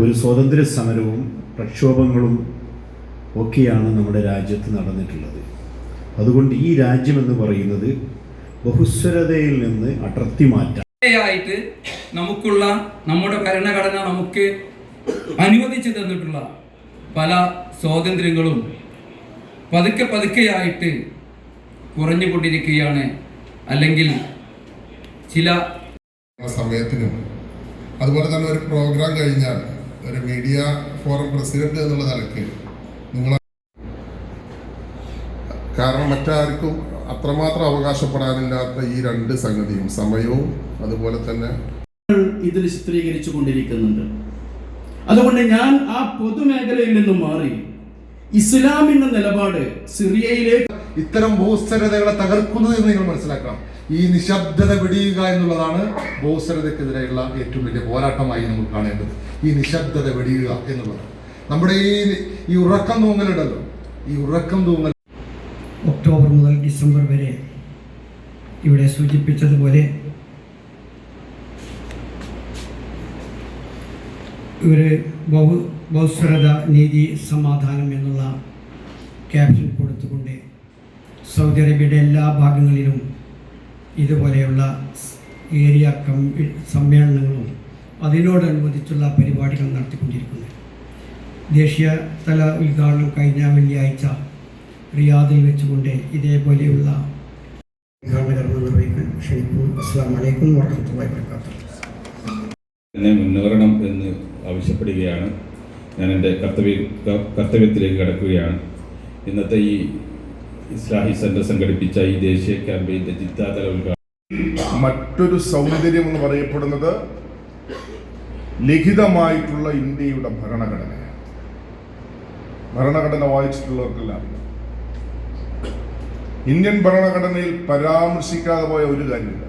ഒരു സ്വാതന്ത്ര്യ സമരവും പ്രക്ഷോഭങ്ങളും ഒക്കെയാണ് നമ്മുടെ രാജ്യത്ത് നടന്നിട്ടുള്ളത്. അതുകൊണ്ട് ഈ രാജ്യം എന്ന് പറയുന്നത് ബഹുസ്വരതയിൽ നിന്ന് അടർത്തി മാറ്റാൻ. ആയിട്ട് നമുക്കുള്ള നമ്മുടെ ഭരണഘടന നമുക്ക് അനുവദിച്ചു തന്നിട്ടുള്ള പല സ്വാതന്ത്ര്യങ്ങളും പതുക്കെ പതുക്കെയായിട്ട് കുറഞ്ഞുകൊണ്ടിരിക്കുകയാണ്. അല്ലെങ്കിൽ ചില സമയത്തിനും അതുപോലെ തന്നെ ഒരു പ്രോഗ്രാം കഴിഞ്ഞാൽ ഒരു മീഡിയ ഫോറം പ്രസിഡന്റ് എന്നുള്ള നിലയ്ക്ക് നിങ്ങൾ കാരണം മറ്റാർക്കും അത്രമാത്രം അവകാശപ്പെടാനില്ലാത്ത ഈ രണ്ട് സംഗതിയും സമയവും അതുപോലെ തന്നെ ഇതിൽ ചിത്രീകരിച്ചു കൊണ്ടിരിക്കുന്നുണ്ട്. അതുകൊണ്ട് ഞാൻ ആ പൊതുമേഖലയിൽ നിന്നും മാറി ഇസ്ലാമിന്റെ നിലപാട് സിറിയയിലേക്ക് ഇത്തരം ഭൂസ്ഥിരതകളെ തകർക്കുന്നത് എന്ന് നിങ്ങൾ മനസ്സിലാക്കണം. ഈ നിശബ്ദത വെടിയുക എന്നുള്ളതാണ് ബോസരതയ്ക്കെതിരെയുള്ള ഏറ്റവും വലിയ പോരാട്ടമായി നമ്മൾ കാണേണ്ടത്. ഈ നിശബ്ദത വെടിയുക എന്നുള്ളത്. നമ്മുടെ ഈ ഈ ഉറക്കം തൂങ്ങലുണ്ടല്ലോ ഈ ഉറക്കം തൂങ്ങൽ ഒക്ടോബർ മുതൽ ഡിസംബർ വരെ ഇവിടെ സൂചിപ്പിച്ചതുപോലെ ഒരു ബഹു ബഹുസ്വരത നീതി സമാധാനം എന്നുള്ള ക്യാപ്ഷൻ കൊടുത്തുകൊണ്ട് സൗദി അറേബ്യയുടെ എല്ലാ ഭാഗങ്ങളിലും ഇതുപോലെയുള്ള ഏരിയ കമ്മി സമ്മേളനങ്ങളും അതിനോടനുബന്ധിച്ചുള്ള പരിപാടികൾ നടത്തിക്കൊണ്ടിരിക്കുന്നത് ദേശീയ തല ഉദ്ഘാടനം കഴിഞ്ഞ വെള്ളിയാഴ്ച റിയാദിൽ വെച്ചുകൊണ്ട് ഇതേപോലെയുള്ള എന്നെ മുന്നേറണം എന്ന് ആവശ്യപ്പെടുകയാണ്. ഞാൻ എന്റെ കർത്തവ്യ കർത്തവ്യത്തിലേക്ക് കടക്കുകയാണ്. ഇന്നത്തെ ഈ ഇസ്ലാഹി സെന്റർ സംഘടിപ്പിച്ച ഈ ദേശീയ ക്യാമ്പയിന്റെ ജിദ്ദാതല ഉദ്ഘാടനം. മറ്റൊരു സൗന്ദര്യം എന്ന് പറയപ്പെടുന്നത് ലിഖിതമായിട്ടുള്ള ഇന്ത്യയുടെ ഭരണഘടനയാണ്. ഭരണഘടന വായിച്ചിട്ടുള്ളവർക്കെല്ലാം. ഇന്ത്യൻ ഭരണഘടനയിൽ പരാമർശിക്കാതെ പോയ ഒരു കാര്യമില്ല.